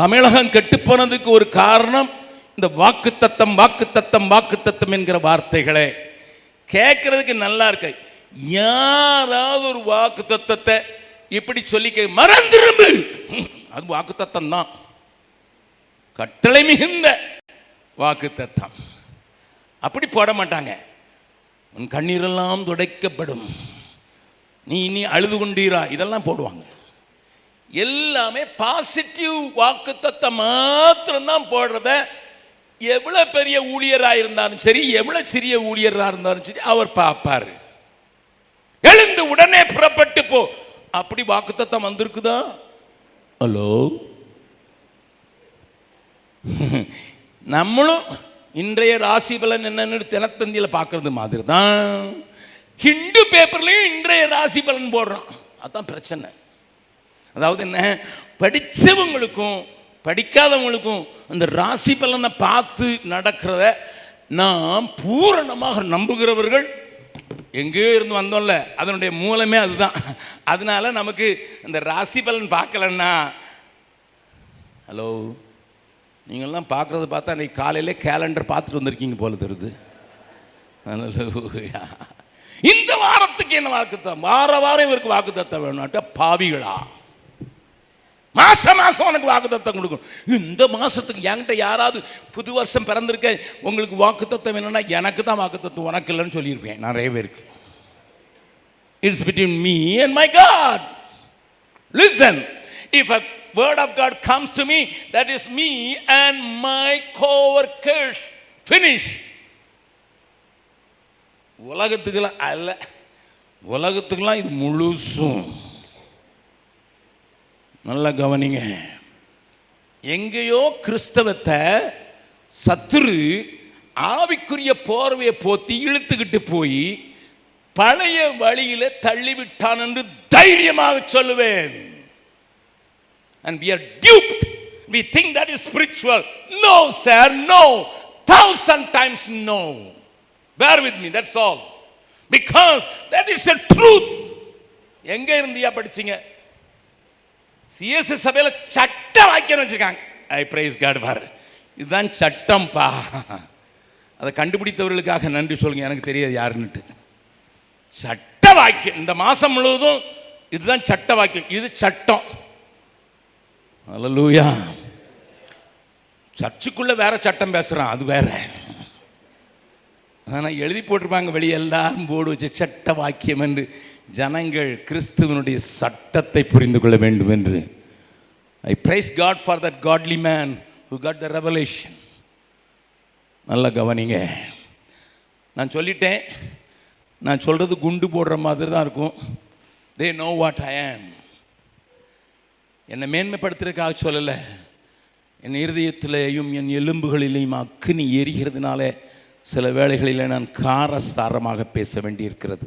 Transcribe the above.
தமிழகம் கெட்டுப்போனதுக்கு ஒரு காரணம் இந்த வாக்கு தத்தம் வாக்கு தத்தம் வாக்கு தத்தம் என்கிற வார்த்தைகளே. கேட்கறதுக்கு நல்லா இருக்கு. யாராவது ஒரு வாக்கு தத்தத்தை இப்படி சொல்லிக்க மறந்துரும்பு அது வாக்கு தத்தம் தான். கட்டளை மிகுந்த வாக்கு தத்தம் அப்படி போட மாட்டாங்க. உன் கண்ணீரெல்லாம் துடைக்கப்படும். நீ இனி அழுது கொண்டீரா? இதெல்லாம் போடுவாங்க. எல்லாமே பாசிட்டிவ் வாக்குத்தத்தை மாத்திரம்தான் போடுறத எவ்வளோ பெரிய ஊழியராக இருந்தாலும் சரி எவ்வளோ சிறிய ஊழியராக இருந்தாலும் சரி அவர் பார்ப்பார். எழுந்து உடனே புறப்பட்டு போ. அப்படி வாக்குத்தத்தம் வந்திருக்குதா? ஹலோ? நம்மளும் இன்றைய ராசி பலன் என்னன்னு தினத்தந்தியில் பார்க்கறது மாதிரி தான் ஹிந்து பேப்பர்லேயும் இன்றைய ராசி பலன் போடுறோம் அதான் பிரச்சனை. அதாவது என்ன? படித்தவங்களுக்கும் படிக்காதவங்களுக்கும் அந்த ராசி பலனை பார்த்து நடக்கிறத நாம் பூரணமாக நம்புகிறவர்கள் எங்கேயோ இருந்து வந்தோம்ல. அதனுடைய மூலமே அதுதான். அதனால நமக்கு இந்த ராசி பலன் பார்க்கலன்னா ஹலோ நீங்கள்லாம் பார்க்குறத பார்த்தா அன்றைக்கி காலையிலே கேலண்டர் பார்த்துட்டு வந்திருக்கீங்க போல தெரியுது. இந்த வாரத்துக்கு என்ன வாக்கு வார வாரம் இவருக்கு வாக்குத்தத்தம் வேணும்ட்ட பாவிகளா? மாசம் மாசம் உனக்கு வாக்குத்தத்தம் கொடுக்கணும். இந்த மாசத்துக்கு என்கிட்ட யாராவது புது வருஷம் பிறந்திருக்க உங்களுக்கு வாக்குத்தத்தம் என்னன்னா எனக்கு தான் வாக்குத்தத்தம் உனக்கு இல்லைன்னு சொல்லியிருப்பேன். நிறைய பேருக்கு. It's between me and my God listen if a word of God comes to me that is me and my coworkers finish உலகத்துக்கெல்லாம் அல்ல. உலகத்துக்கெல்லாம் இது முழுசும். நல்லா கவனிங்க எங்கேயோ கிறிஸ்தவத்தை சத்துரு ஆவிக்குரிய போர்வையை போத்தி இழுத்துக்கிட்டு போய் பழைய வழியில் தள்ளிவிட்டான் என்று தைரியமாக சொல்லுவேன் and we are duped we think that is spiritual no sir no thousand times no where with me that's all because that is the truth எங்கே இருந்தியா படிச்சீங்க சிஎஸ்சி சபையில் சட்ட வாக்கியம் வச்சுருக்காங்க. ஐ பிரைஸ் காட் பாரு இதுதான் சட்டம்ப்பா அதை கண்டுபிடித்தவர்களுக்காக நன்றி சொல்லுங்க எனக்கு தெரியாது யாருன்னுட்டு. சட்ட வாக்கியம். இந்த மாதம் முழுவதும் இதுதான் சட்ட வாக்கியம். இது சட்டம். அல்லூயா சர்ச்சுக்குள்ள வேற சட்டம் பேசுகிறான் அது வேற. ஆனால் எழுதி போட்டிருப்பாங்க வெளியே எல்லாரும் போர்டு வச்சு சட்ட வாக்கியம் என்று. ஜனங்கள் கிறிஸ்துவனுடைய சட்டத்தை புரிந்து கொள்ள வேண்டும் என்று. I praise God for that godly man who got the revelation நல்லா கவனிங்க. நான் சொல்லிட்டேன். நான் சொல்கிறது குண்டு போடுற மாதிரி தான் இருக்கும். தே நோ வாட் ஐ ஆம் என்னை மேன்மைப்படுத்துறதுக்காக சொல்லலை. என் இருதயத்திலேயும் என் எலும்புகளிலேயும் அக்குனி எரிகிறதுனால சில வேளைகளில் நான் காரசாரமாக பேச வேண்டியிருக்கிறது.